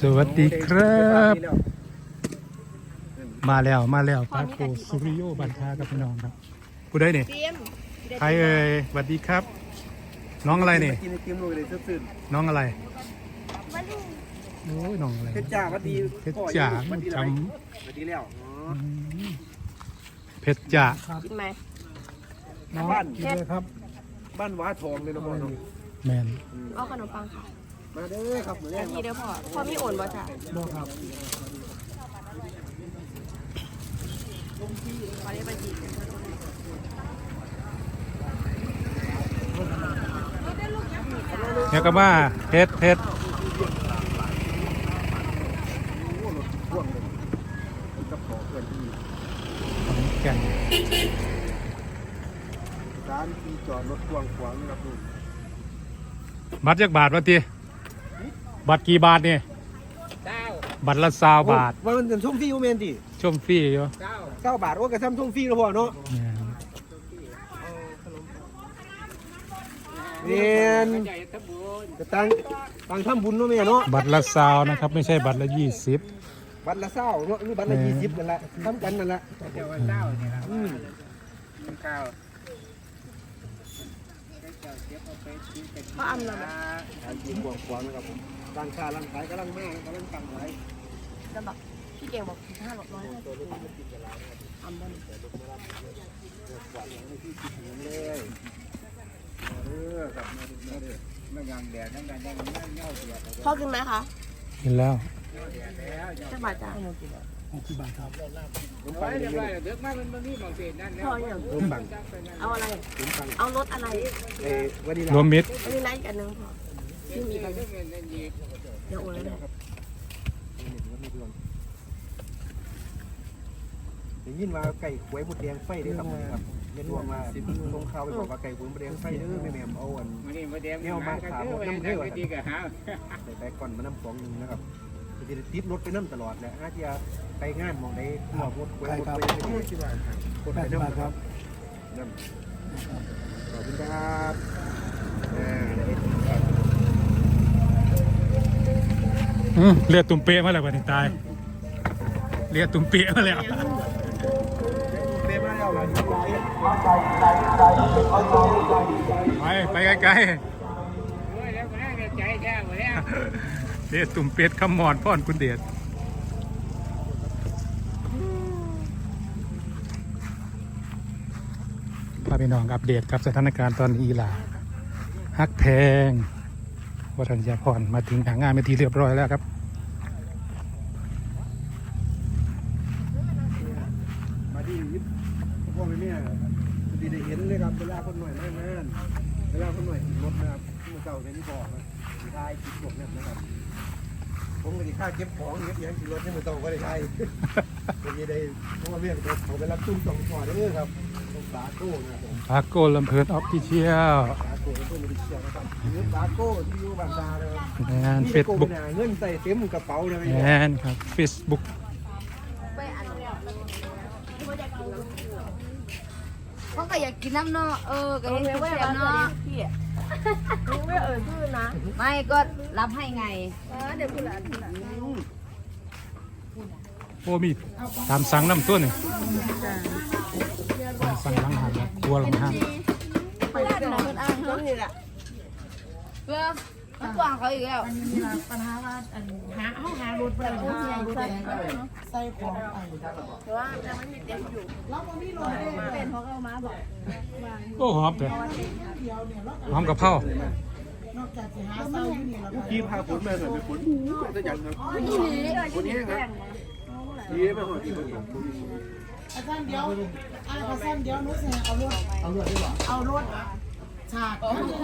สวัสดีครับ มาแล้วมาแล้วปาโกสุริโยบันทากับพี่น้องครับผู้ได้เนี่ยเตรียมใครเอ่ยสวัสดีครับ น้องอะไรเนี่ยกินไอติมลงเลยซื่อน้องอะไรมาดูโอ้ยน้องอะไรๆเพชรจ่าวัดดีเพชรจ่าวัดดีจอะไรวัดดีแล้วอ๋อำเพชรจ่ากินไหมน้องบ้านกินเลยครับ บ้านว้าทองเลยนะพ่อเนาะแมนเอาขนมปังค่ะ มาเด้อครับมาเล่นทีเดียวพอพอมีโอนบ่จ้ะบ่ครับพอได้บัญชีเนี่ยก็มาเพชรเพชรพ่วงเลยกับขอเพื่อนที่แก่งร้านที่จอดรถกว้างขวางนะครับลุงบัตรจักบาทวะตี บัตรกี่บาทเนี่ยบัตรละสาวบาทวันมันเป็นช่วงฟรีโอเมนติชมฟรีอยู่เก้าบาทโอ้กระซ้ำช่วงฟรีแล้วพ่อเนาะแม่นเรียนจะตั้งตั้งทำบุญเนาะแม่เนาะบัตรละสาวนะครับ ไม่ใช่บัตรละยี่สิบบัตรละเศร้าเนาะหรือบัตรละยี่สิบนั่นแหละทำกันนั่นแหละอืมก็อำเราแบบร้า นที่กว้างขวางนะครับผมร้านค้าร้านขายกำลังมากกำลังตั้งไว้จะแบบพี่เก่งบอกห้าร้อยร้อยห้าสิบอำมันเลยเออครับมาดูมาดูไม่ยางแดดนั่งกันยังเงาเสียพ่อกินไหมคะเห็นแล้วจะบาจ้าะกี่บาทครับผมปังเลยพ่ออย่างผมปังเอาอะไรผมปังเอารถอะไรเอ้วันนี้รวมมิตรอันนี้ไลฟ์กันนึงพอที่มีกันเดี๋ยวโอนแล้วนะได้ยินว่าไก่หวยบดแดงไฟได้ครับครับเรียนว่ามาตรงข่าวไปบอกว่าไก่หวยบดแดงไฟเด้อแม่แม่เอาอันวันนี้มาเดียวเนี่ยมาขาวน้ำเท่าดีกับหาใส่แบกก่อนมาน้ำสองหนึ่งนะครับ จะติดรถไปน้ำตลอดแหละอาจจะไปงานมองได้หัวบดหวยบดไปกดไปน้ำครับน้ำขอบคุณครับอ่าอืมเลือดตุ่มเป๊ะมาแล้ววันนี้ตายเลือดตุ่มเป๊ะมาแล้วเป๊ะมากแล้วล่ะไปไปไกลโอ้ยแล้วก็ได้ใจแท้หมดแล้วๆ เลือดตุ่มเป็ดคำมอนพ่อนคุณเดชพาพี่น้องอัปเดตกับสถานการณ์ตอนนี้ล่ะฮักแพงวัฒนยาพรมาถึงหางานไปทีเรียบร้อยแล้วครับมาดีพวกนี้เนี่ยดีได้เห็นเลยครับเวลาคนหน่อยมากนานเวลาคนหน่อยรถนะครับที่มันเก่าในที่บอกนะที่ท้ายคิดพวกนี้นะครับ ผมก็ดีค่าเก็บของเก็บยังขี่รถนี่มันต้องก็ได้ใช้เป็นยังได้เพราะว่าเรียกเขาไปรับตุ้มสองก่อนเด้อครับตรงสาโก้นะครับผมพาโกลำเพลินออฟฟิเชียลสาโก้เพื่อนบริเชียนะครับหรือสาโก้ที่อยู่บางตาเลยงานนี่เฟซโก้บุ๊กหนาเงินใส่เต็มกระเป๋าเลยแมนครับเฟซบุ๊กไปอันนี้ไม่ได้กินแล้วเขาก็อยากกินน้ำเนาะเออก็เอเห็อนไม่เสีได้ยเนาะเนาะ พี่อะไม่เอ่ยชื่อนะไม่ก็รับให้ไงเดี๋ยวพูดละพูดละโอ้มีตามสั่งน้ำตัวนี่ตามสั่งหลังหันตัวหลังหันไปเรื่องคนอ้างเขานี่แหละ เพื่อ มันกวางเขาอีกแล้วปัญหาว่าอันหาเอาหารถไปแล้วใส่ใส่ของไปแต่ว่ายังไม่มีเต็มอยู่เราบ่มีรถเลยเป็นเขาเอามาบอกโอ้หอมเถอะเดียวเนี่ยเราหอมกับเผานอกจากสิหาเศร้าอยู่นี่เราก็กีพาฝนมาหน่อยไปฝนจะยังครับคนนี้ครับดีไหมหอดีคนนี้อาจารย์เดียวอาจารย์เดียวนู้นเอารถเอารถดีกว่าเอารถ ฉากขั้นที่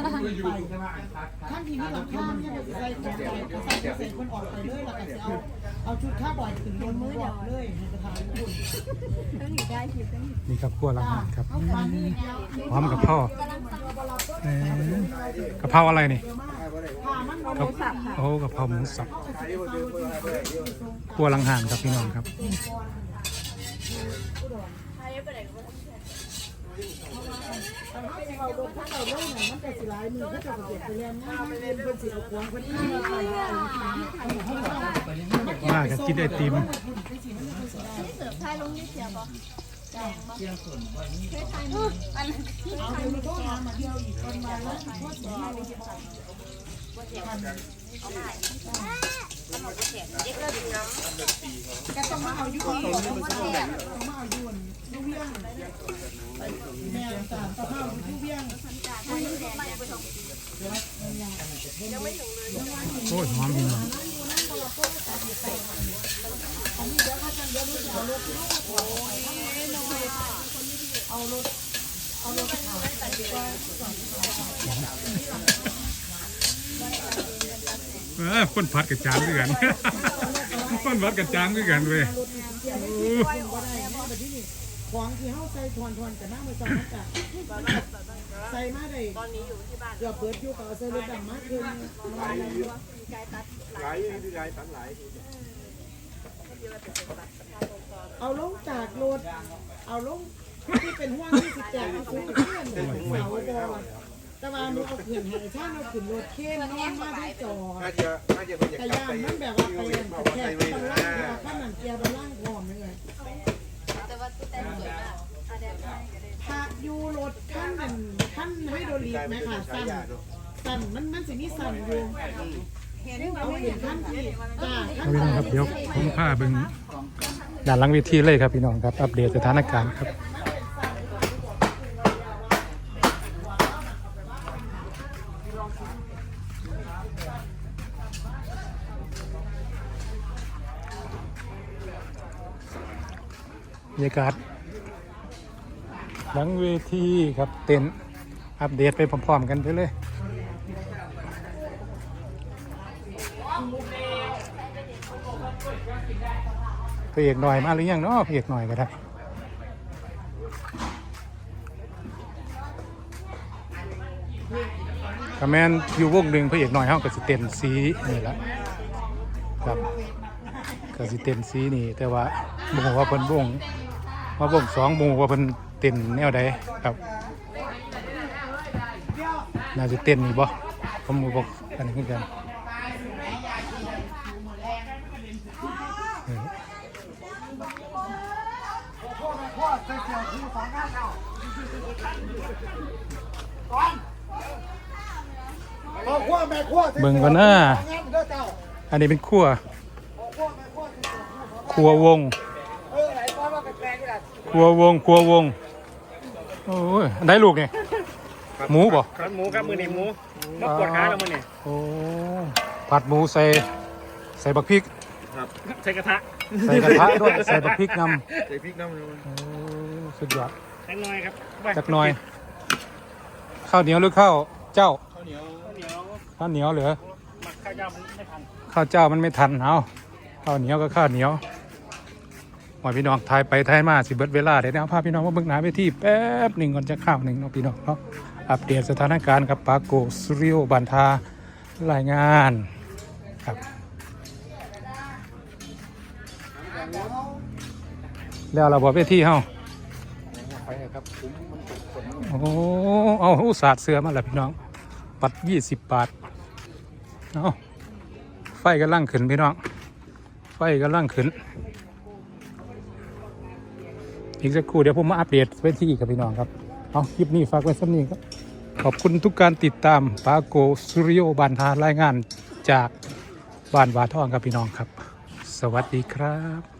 ขั้นที่นี่เราข้ามเนี่ยใส่ของไปก็ใส่เสร็จคนออกไปเลยแล้วก็จะเอาเอาชุดข้าบ่อยถึงบนมือเดียวเลยให้ประธานคุณนี่ครับขั้วหลังหันครับเอาฟันนี่เดียวหอมกับเผาเอ้ยกะเพราอะไรนี่ผ่ามันกะโอ้กะเพราหมูสับขั้วหลังหันครับพี่น้องครับ เอารถถ้าเราเล่นน่ะมันก็สิหลายมือเขาจะเก็บไปแล้วนเรียนเพิ่นสิเอาของเพิ่นที่ไปเอาไปมากก็กินไอติมที่เสิร์ฟไทยลงนี่เสียบ่แดงบ่เอาเดี๋ยวเราต้องหามาเที่ยวอีกคนมาแล้วก็เสียไปเก็บตังค์เด็กเราดื่มน้ก็ต้องมาเอาอยู่ก่อนต้องมาเอาอยู่ลูกเบี้ยงแม่สามตะเลูกเบี้ยง โอ้ยหอมพี่น้องเออคนพัดกับจางด้วยกัน คนพัดกับจางด้วยกันเว้ย ของที่เฮาใส่ทวนทวนกับน้ำมันใส่มาจากใส่มาได้ตอนนี้อยู่ที่บ้านเกือบเปิดอยู่กับเอาใส่รถดำมาคืนหลายหลายหลายตันหลายเอาลงจากรถเอาลงที่เป็นห่วงที่สิบแจกเอาซื้อเพื่อนเสาบอดแต่ว่าหนูเอาขึ้นให้ช่างเอาขึ้นรถเคนนอนมาได้จอดน่าจะน่าจะเป็นอยากแต่ยามมันแบบว่าไปเรียนแขว่าก โรีกลายไหมคะสั่นสั่นมันมันสิมีสั่นอยู่เอาเห็นขั้นที่จ้าเอาพี่น้องครับเดี๋ยวผมพาเบิ่งด้านหลังเวทีเลยครับพี่น้องครับ อัปเดตสถานการณ์ครับบรรยากาศหลังเวทีครับเต็นท์ อัปเดตไปพร้อมๆกันไปเลยพระเอกหน่อยมาหรือยังเนาะพระเอกหน่อยก็ได้คอมเมนอยู่วงหนึ่งพระเอกหน่อยเฮาก็สิเต้นสีนี่แหละครับก็สิเต้นสีนี่ แต่ว่าบ่ฮู้ว่าเพิ่นวงว่าวงสองหมู่ว่าเพิ่นเต้นแนวใดครับ น่าจะเต้นนี่บ่ผมบอกอันนี้คือกันเออพ่อขั้วแม่ขั้วเบิ่งก่อนนะอันนี้เป็นครัวครัววงครัววงครัววง โอ้ยได้ลูกเนี่ย หมูบ่ครับหมูครับมือนี่หมูมาปวดขาแล้วมือนี่โอ้ผัดหมูใส่ใส่บักพริกใส่กระทะใส่กระทะด้วยใส่บักพริกนใส่พริกน้ำมันำโอ้สุดยอดแค่น้อยครับจักหน่อย ข้าวเหนียวหรือข้าวเจ้าข้าวเหนียวข้าวเหนียวข้าวเหนียวเหลือหมักข้าวเจ้ามันไม่ทันข้าวเจ้ามันไม่ทันเอาข้าวเหนียวก็ข้าวเหนียวหมอยพี่น้องทายไปทายมาสิเบิดเวลาเดี๋ยวนะพาพี่น้องมาเบิ่งหน้าเวทีแป๊บหนึ่งก่อนจะข้าวหนึ่งเนาะพี่น้องเนาะ อัปเดตสถานการณ์กับปาโกสุริโอบันทารายงานครับ แล้วเราบอกเวที่เฮาไปครับคุ้มมันขนโอ้เอาอุตสาดเสือมาแล้วพี่น้อง ปัดยี่สิบบาทเอาไฟกำลังขึ้นพี่น้อง ไฟกำลังขึ้น อีกสักครู่เดี๋ยวผมมาอัปเดตเวทีกับพี่น้องครับ เอาคลิปนี้ฝากไว้สักนี้ครับ ขอบคุณทุกการติดตามปาโกสุริโอบันทารายงานจากบ้านวาทองครับพี่น้องครับ สวัสดีครับ